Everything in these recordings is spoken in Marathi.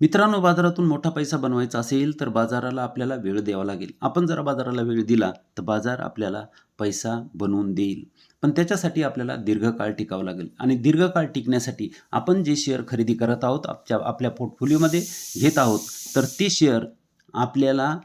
मित्रांनो बाजारातून मोठा पैसा बनवायचा असेल तर बाजाराला आपल्याला वेळ द्यावा लागेल. आपण जर बाजाराला वेळ दिला तर बाजार आपल्याला पैसा बनवून देईल. पण त्याच्यासाठी आपल्याला दीर्घकाळ टिकावं लागेल. आणि दीर्घकाळ टिकण्यासाठी आपण जे शेअर खरेदी करत आहोत आपल्या आपल्या पोर्टफोलिओमध्ये घेत आहोत तर ते शेअर आपल्याला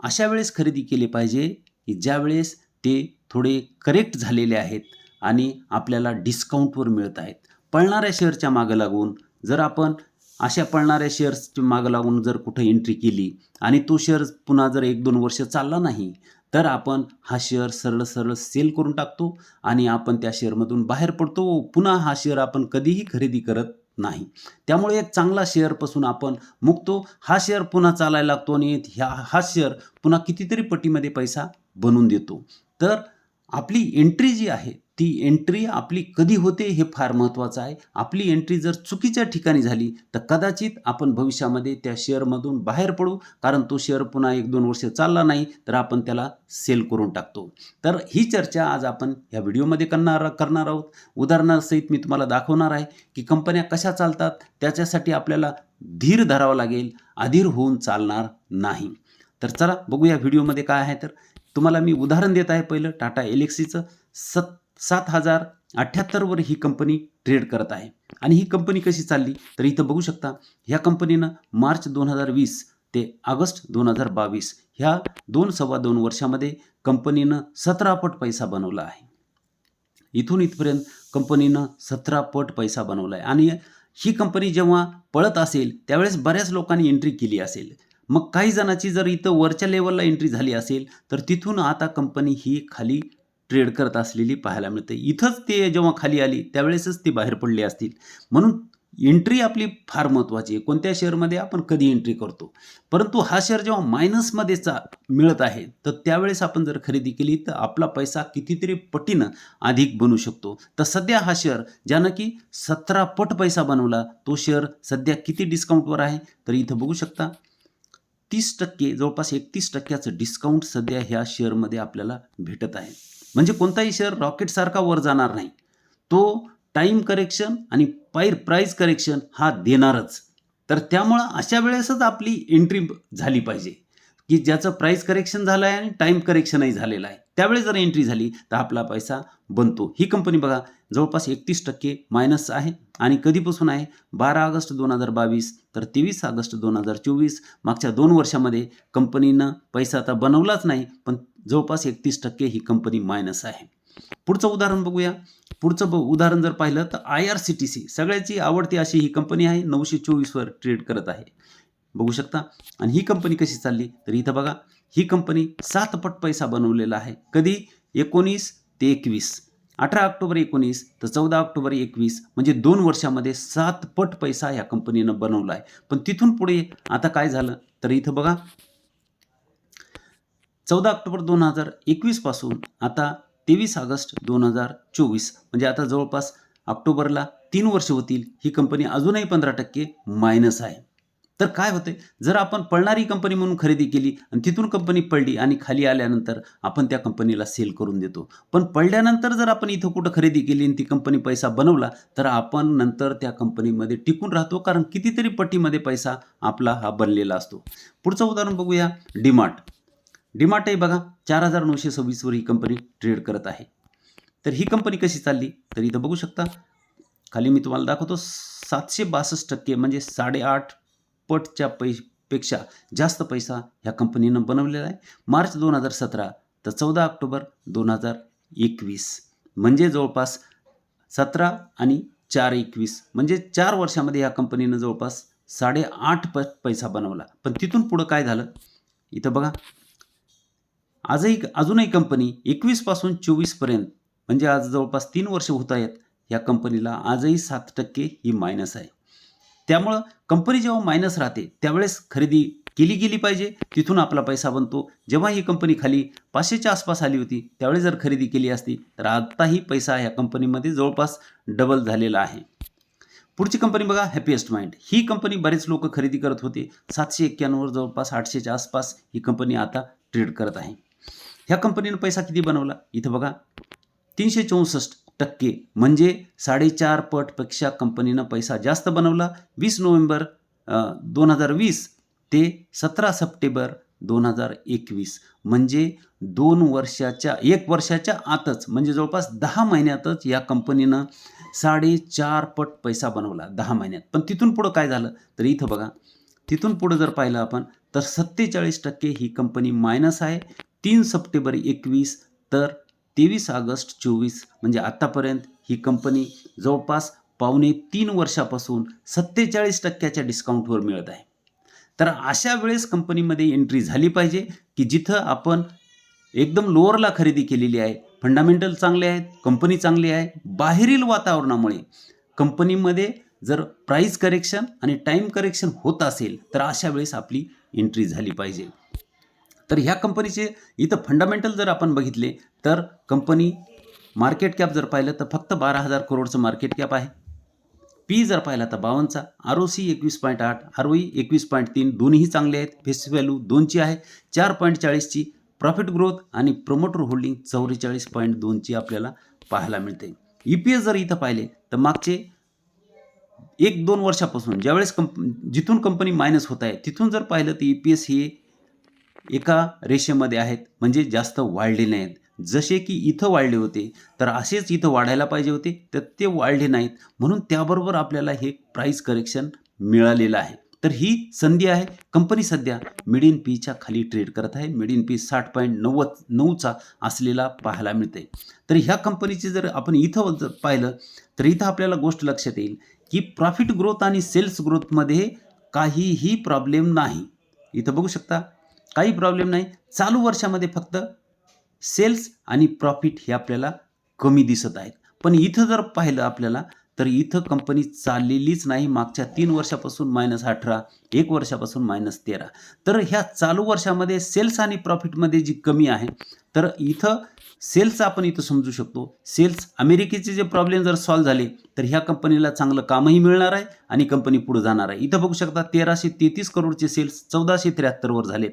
अशा वेळेस खरेदी केले पाहिजे की ज्यावेळेस ते थोडे करेक्ट झालेले आहेत आणि आपल्याला डिस्काउंटवर मिळत आहेत. पळणाऱ्या शेअरच्या मागं लागून जर आपण अशा पळणाऱ्या शेअर्सची मागं लागून जर कुठं एंट्री केली आणि तो शेअर पुन्हा जर एक दोन वर्ष चालला नाही तर आपण हा शेअर सरळ सरळ सेल करून टाकतो आणि आपण त्या शेअरमधून बाहेर पडतो. व पुन्हा हा शेअर आपण कधीही खरेदी करत नाही. त्यामुळे एक चांगला शेअरपासून आपण मुक्तो. हा शेअर पुन्हा चालायला लागतो आणि ह्या हा शेअर पुन्हा कितीतरी पटीमध्ये पैसा बनवून देतो. तर आपली एंट्री जी आहे ती एंट्री आपली कधी होते हे फार महत्त्वाचं आहे. आपली एंट्री जर चुकीच्या ठिकाणी झाली तर कदाचित आपण भविष्यामध्ये त्या शेअरमधून बाहेर पडू. कारण तो शेअर पुन्हा एक दोन वर्ष चालला नाही तर आपण त्याला सेल करून टाकतो. तर ही चर्चा आज आपण या व्हिडिओमध्ये करणार करणार आहोत. उदाहरणासहित मी तुम्हाला दाखवणार आहे की कंपन्या कशा चालतात त्याच्यासाठी आपल्याला धीर धरावा लागेल अधीर होऊन चालणार नाही. तर चला बघूया व्हिडिओमध्ये काय आहे. तर तुम्हाला मी उदाहरण देत आहे पहिलं टाटा एलेक्सीचं. सत सात हजार अठ्ठ्याहत्तरवर ही कंपनी ट्रेड करत आहे. आणि ही कंपनी कशी चालली? तर इथं बघू शकता ह्या कंपनीनं मार्च दोन हजार वीस ते ऑगस्ट दोन हजार बावीस ह्या दोन सव्वा दोन वर्षामध्ये कंपनीनं सतरा पट पैसा बनवला आहे. इथून इथपर्यंत कंपनीनं सतरा पट पैसा बनवला आहे. आणि ही कंपनी जेव्हा पळत असेल त्यावेळेस बऱ्याच लोकांनी एंट्री केली असेल. मग काही जणाची जर इथं वरच्या लेवलला एंट्री झाली असेल तर तिथून आता कंपनी ही खाली ट्रेड करत असलेली पाहायला मिळते. इथंच ते जेव्हा खाली आली त्यावेळेसच ते बाहेर पडले असतील. म्हणून एंट्री आपली फार महत्त्वाची आहे. कोणत्या शेअरमध्ये आपण कधी एंट्री करतो? परंतु हा शेअर जेव्हा मायनसमध्ये चा मिळत आहे तर त्यावेळेस आपण जर खरेदी केली तर आपला पैसा कितीतरी पटीनं अधिक बनू शकतो. तर सध्या हा शेअर ज्यानं की सतरा पट पैसा बनवला तो शेअर सध्या किती डिस्काउंटवर आहे? तर इथं बघू शकता तीस टक्के जवळपास एकतीस टक्क्याचं डिस्काउंट सध्या ह्या शेअरमध्ये आपल्याला भेटत आहे. म्हणजे कोणताही शेअर रॉकेटसारखा वर जाणार नाही. तो टाईम करेक्शन आणि पायर प्राईस करेक्शन हा देणारच. तर त्यामुळं अशा वेळेसच आपली एंट्री झाली पाहिजे. की ज्याचं प्राईस करेक्शन झालं आहे आणि टाईम करेक्शनही झालेलं आहे. त्यावेळेस जर एंट्री झाली तर आपला पैसा बनतो. ही कंपनी बघा जवळपास एकतीस टक्के मायनस आहे आणि कधीपासून आहे? बारा ऑगस्ट दोन हजार बावीस तर तेवीस ऑगस्ट दोन हजार चोवीस. मागच्या दोन वर्षामध्ये कंपनीनं पैसा आता बनवलाच नाही पण जवळपास एकतीस टक्के ही कंपनी मायनस आहे. पुढचं उदाहरण बघूया. पुढचं ब उदाहरण जर पाहिलं तर I R C T C सगळ्याची आवडती अशी ही कंपनी आहे नऊशे चोवीसवर ट्रेड करत आहे. बघू शकता. आणि ही कंपनी कशी चालली? तर इथं बघा ही कंपनी सात पट पैसा बनवलेला आहे. कधी? एकोणीस ते एकवीस. अठरा ऑक्टोबर एकोणीस तर चौदा ऑक्टोबर एकवीस. म्हणजे दोन वर्षामध्ये सात पट पैसा ह्या कंपनीनं बनवला आहे. पण तिथून पुढे आता काय झालं? तर इथं बघा चौदा ऑक्टोबर दोन हजार एकवीसपासून आता तेवीस ऑगस्ट दोन हजार चोवीस. म्हणजे आता जवळपास ऑक्टोबरला तीन वर्ष होतील. ही कंपनी अजूनही पंधरा टक्के मायनस आहे. तर काय होते जर आपण पळणारी कंपनी म्हणून खरेदी केली आणि तिथून कंपनी पडली आणि खाली आल्यानंतर आपण त्या कंपनीला सेल करून देतो. पण पडल्यानंतर जर आपण इथं कुठं खरेदी केली आणि ती कंपनी पैसा बनवला तर आपण नंतर त्या कंपनीमध्ये टिकून राहतो कारण कितीतरी पट्टीमध्ये पैसा आपला हा बनलेला असतो. पुढचं उदाहरण बघूया. डीमार्ट. डिमार्टही बघा चार हजार नऊशे सव्वीसवर ही कंपनी ट्रेड करत आहे. तर ही कंपनी कशी चालली? तर इथं बघू शकता. खाली मी तुम्हाला दाखवतो सातशे बासष्ट टक्के म्हणजे साडेआठ पटच्या पै पेक्षा जास्त पैसा ह्या कंपनीनं बनवलेला आहे. मार्च दोन हजार सतरा तर चौदा ऑक्टोबर दोन हजार एकवीस. म्हणजे जवळपास सतरा आणि चार एकवीस. म्हणजे चार वर्षामध्ये या कंपनीनं जवळपास साडेआठ प पैसा बनवला. पण तिथून पुढं काय झालं? इथं बघा. आजही अजूनही कंपनी एकवीसपासून चोवीसपर्यंत म्हणजे आज जवळपास तीन वर्ष होत आहेत या कंपनीला आजही सात टक्के ही मायनस आहे. त्यामुळं कंपनी जेव्हा मायनस राहते त्यावेळेस खरेदी केली गेली पाहिजे. तिथून आपला पैसा बनतो. जेव्हा ही कंपनी खाली पाचशेच्या आसपास आली होती त्यावेळेस जर खरेदी केली असती तर आत्ताही पैसा ह्या कंपनीमध्ये जवळपास डबल झालेला आहे. पुढची कंपनी बघा हॅपीएस्ट माइंड ही कंपनी बरेच लोक खरेदी करत होते. सातशे एक्क्याण्णववर जवळपास आठशेच्या आसपास ही कंपनी आता ट्रेड करत आहे. ह्या कंपनीनं पैसा किती बनवला? इथं बघा तीनशे चौसष्ट टक्के. म्हणजे साडेचार पटपेक्षा कंपनीनं पैसा जास्त बनवला. वीस नोव्हेंबर दोन हजार वीस ते सतरा सप्टेंबर दोन हजार एकवीस. म्हणजे दोन वर्षाच्या एक वर्षाच्या आतच म्हणजे जवळपास दहा महिन्यातच या कंपनीनं साडेचार पट पैसा बनवला दहा महिन्यात. पण तिथून पुढं काय झालं? तर इथं बघा तिथून पुढं जर पाहिलं आपण तर सत्तेचाळीस टक्के ही कंपनी मायनस आहे. तीन सप्टेंबर एकवीस तर तेवीस ऑगस्ट चोवीस म्हणजे आत्तापर्यंत ही कंपनी जवळपास पावणे तीन वर्षापासून सत्तेचाळीस टक्क्याच्या डिस्काउंटवर मिळत आहे. तर अशा वेळेस कंपनीमध्ये एंट्री झाली पाहिजे की जिथं आपण एकदम लोअरला खरेदी केलेली आहे फंडामेंटल चांगले आहेत कंपनी चांगली आहे बाहेरील वातावरणामुळे कंपनीमध्ये जर प्राईस करेक्शन आणि टाईम करेक्शन होत असेल तर अशा वेळेस आपली एंट्री झाली पाहिजे. तर ह्या कंपनीचे इथं फंडामेंटल जर आपण बघितले तर कंपनी मार्केट कॅप जर पाहिलं तर फक्त बारा हजार करोडचं मार्केट कॅप आहे. पी जर पाहिला तर बावनचा आर ओ सी एकवीस पॉईंट आठ आर ओ ई एकवीस पॉईंट तीन दोन्हीही चांगले आहेत. फेस व्हॅल्यू दोनची आहे. चार पॉईंट चाळीसची प्रॉफिट ग्रोथ आणि प्रमोटर होल्डिंग चौवेचाळीस पॉईंट दोनची आपल्याला पाहायला मिळते. ई पी एस जर इथं पाहिले तर मागचे एक दोन वर्षापासून ज्यावेळेस कंप जिथून कंपनी मायनस होत आहे तिथून जर पाहिलं तर ई पी एस हे एका रेषेमध्ये आहेत म्हणजे जास्त वाढले नाहीत जसे की इथं वाढले होते तर असेच इथं वाढायला पाहिजे होते तर ते वाढले नाहीत. म्हणून त्याबरोबर आपल्याला हे प्राईस करेक्शन मिळालेलं आहे. तर ही संधी आहे. कंपनी सध्या मिड इन पीच्या खाली ट्रेड करत आहे. मिड इन पी साठ पॉईंट नव्वद नऊचा असलेला पाहायला मिळते तर ह्या कंपनीचे जर आपण इथं जर पाहिलं तर इथं आपल्याला गोष्ट लक्षात येईल की प्रॉफिट ग्रोथ आणि सेल्स ग्रोथमध्ये काहीही प्रॉब्लेम नाही. इथं बघू शकता. काही प्रॉब्लेम नाही. चालू वर्षामध्ये फक्त सेल्स आणि प्रॉफिट हे आपल्याला कमी दिसत आहेत. पण इथं जर पाहिलं आपल्याला तर इथं कंपनी चाललेलीच नाही. मागच्या तीन वर्षापासून मायनस अठरा एक वर्षापासून मायनस तेरा. तर ह्या चालू वर्षामध्ये सेल्स आणि प्रॉफिटमध्ये जी कमी आहे तर इथं सेल्स आपण इथं समजू शकतो. सेल्स अमेरिकेचे जे प्रॉब्लेम जर सॉल्व्ह झाले तर ह्या कंपनीला चांगलं कामही मिळणार आहे आणि कंपनी पुढे जाणार आहे. इथं बघू शकता तेराशे तेहतीस करोडचे सेल्स चौदाशे त्र्याहत्तरवर झालेत.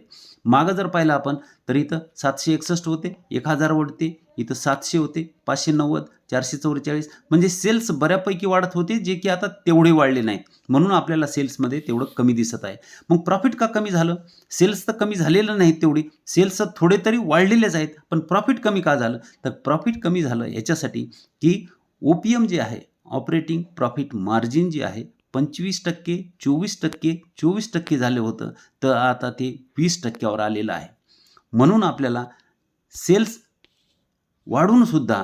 मागं जर पाहिलं आपण तर इथं सातशे एकसष्ट होते एक हजार वाढते इथं सातशे होते पाचशे नव्वद चारशे चौवेचाळीस. म्हणजे सेल्स बऱ्यापैकी वाढत होते जे की आता तेवढे वाढले नाहीत. म्हणून आपल्याला सेल्समध्ये तेवढं कमी दिसत आहे. मग प्रॉफिट का कमी झालं? सेल्स तर कमी झालेलं नाहीत तेवढी. सेल्स थोडे तरी वाढलेलेच आहेत पण प्रॉफिट कमी का झालं? तर प्रॉफिट कमी झालं याच्यासाठी की ओ पी एम जे आहे ऑपरेटिंग प्रॉफिट मार्जिन जे आहे पंचवीस टक्के चोवीस टक्के चोवीस टक्के झालं होतं. तर आता ते वीस टक्क्यावर आलेलं आहे. म्हणून आपल्याला सेल्स वाढूनसुद्धा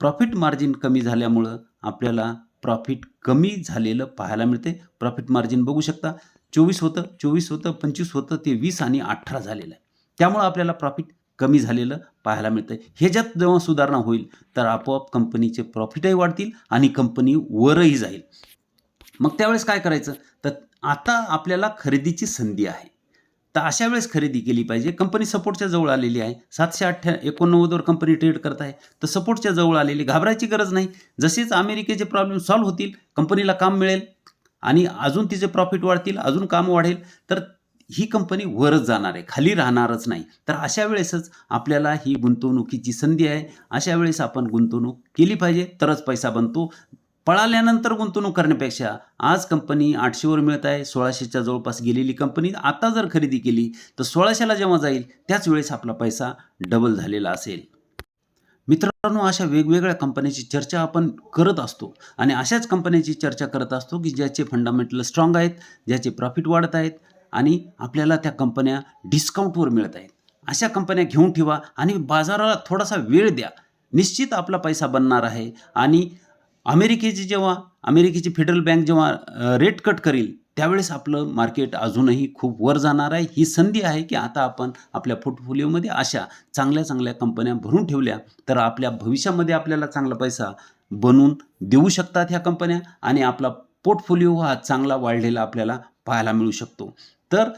प्रॉफिट मार्जिन कमी झाल्यामुळं आपल्याला प्रॉफिट कमी झालेलं पाहायला मिळते प्रॉफिट मार्जिन बघू शकता. चोवीस होतं चोवीस होतं पंचवीस होतं ते वीस आणि अठरा झालेलं आहे. त्यामुळं आपल्याला प्रॉफिट कमी झालेलं पाहायला मिळतं ह्याच्यात जेव्हा सुधारणा होईल तर आपोआप कंपनीचे प्रॉफिटही वाढतील आणि कंपनी वरही जाईल. मग त्यावेळेस काय करायचं? तर आता आपल्याला खरेदीची संधी आहे. तर अशा वेळेस खरेदी केली पाहिजे. कंपनी सपोर्टच्या जवळ आलेली आहे. सातशे अठ्ठ्या एकोणनव्वदवर कंपनी ट्रेड करत आहे. तर सपोर्टच्या जवळ आलेली घाबरायची गरज नाही. जसेच अमेरिकेचे प्रॉब्लेम सॉल्व्ह होतील कंपनीला काम मिळेल आणि अजून तिचे प्रॉफिट वाढतील अजून काम वाढेल तर ही कंपनी वरच जाणार आहे. खाली राहणारच नाही. तर अशा वेळेसच आपल्याला ही गुंतवणुकीची संधी आहे. अशा वेळेस आपण गुंतवणूक केली पाहिजे. तरच पैसा बनतो. पळाल्यानंतर गुंतवणूक करण्यापेक्षा आज कंपनी आठशेवर मिळत आहे. सोळाशेच्या जवळपास गेलेली कंपनी आता जर खरेदी केली तर सोळाशेला जेव्हा जाईल त्याच वेळेस आपला पैसा डबल झालेला असेल. मित्रांनो अशा वेगवेगळ्या कंपन्याची चर्चा आपण करत असतो आणि अशाच कंपन्याची चर्चा करत असतो की ज्याचे फंडामेंटल स्ट्रॉंग आहेत ज्याचे प्रॉफिट वाढत आहेत आणि आपल्याला त्या कंपन्या डिस्काउंटवर मिळत आहेत. अशा कंपन्या घेऊन ठेवा आणि बाजाराला थोडासा वेळ द्या. निश्चित आपला पैसा बनणार आहे आणि अमेरिकेची जेव्हा अमेरिकेची फेडरल बँक जेव्हा रेट कट करेल त्यावेळेस आपलं मार्केट अजूनही खूप वर जाणार आहे. ही संधी आहे की आता आपण आपल्या पोर्टफोलिओमध्ये अशा चांगल्या चांगल्या कंपन्या भरून ठेवल्या तर आपल्या भविष्यामध्ये आपल्याला चांगला पैसा बनवून देऊ शकतात ह्या कंपन्या आणि आपला पोर्टफोलिओ हा चांगला वाढलेला आपल्याला पाहायला मिळू शकतो. तर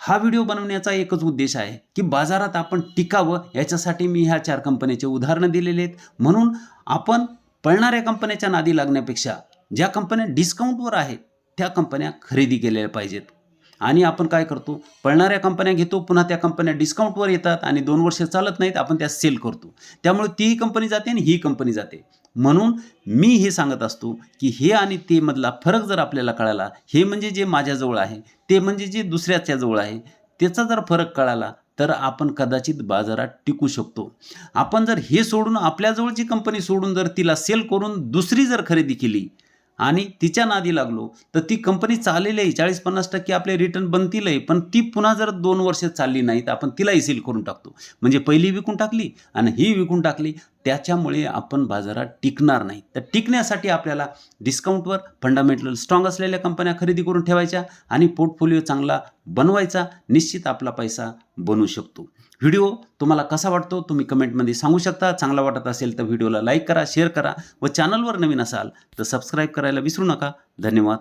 हा व्हिडिओ बनवण्याचा एकच उद्देश आहे की बाजारात आपण टिकावं याच्यासाठी मी ह्या चार कंपन्याचे उदाहरणं दिलेले आहेत. म्हणून आपण पळणाऱ्या कंपन्याच्या नादी लागण्यापेक्षा ज्या कंपन्या डिस्काउंटवर आहेत त्या कंपन्या खरेदी केलेल्या पाहिजेत. आणि आपण काय करतो? पळणाऱ्या कंपन्या घेतो पुन्हा त्या कंपन्या डिस्काउंटवर येतात आणि दोन वर्ष चालत नाहीत आपण त्या सेल करतो. त्यामुळे तीही कंपनी जाते आणि ही कंपनी जाते. म्हणून मी हे सांगत असतो की हे आणि ते मधला फरक जर आपल्याला कळाला हे म्हणजे जे माझ्याजवळ आहे ते म्हणजे जे दुसऱ्याच्या जवळ आहे त्याचा जर फरक कळाला तर आपण कदाचित बाजारात टिकू शकतो. आपण जर हे सोडून आपल्याजवळची कंपनी सोडून जर तिला सेल करून दुसरी जर खरेदी केली आणि तिच्या नादी लागलो. तर ती कंपनी चाललेली आहे. चाळीस पन्नास टक्के आपले रिटर्न बनतीलही पण ती पुन्हा जर दोन वर्ष चालली नाही तर आपण तिलाही सील करून टाकतो. म्हणजे पहिली विकून टाकली आणि ही विकून टाकली. त्याच्यामुळे आपण बाजारात टिकणार नाही. तर टिकण्यासाठी आपल्याला डिस्काउंटवर फंडामेंटल स्ट्रॉंग असलेल्या कंपन्या खरेदी करून ठेवायच्या आणि पोर्टफोलिओ चांगला बनवायचा. निश्चित आपला पैसा बनू शकतो. व्हिडिओ तुम्हाला कसा वाटतो तुम्ही कमेंटमध्ये सांगू शकता. चांगला वाटत असेल तर व्हिडिओला लाईक करा शेअर करा व चॅनलवर नवीन असाल तर सबस्क्राईब करायला विसरू नका. धन्यवाद.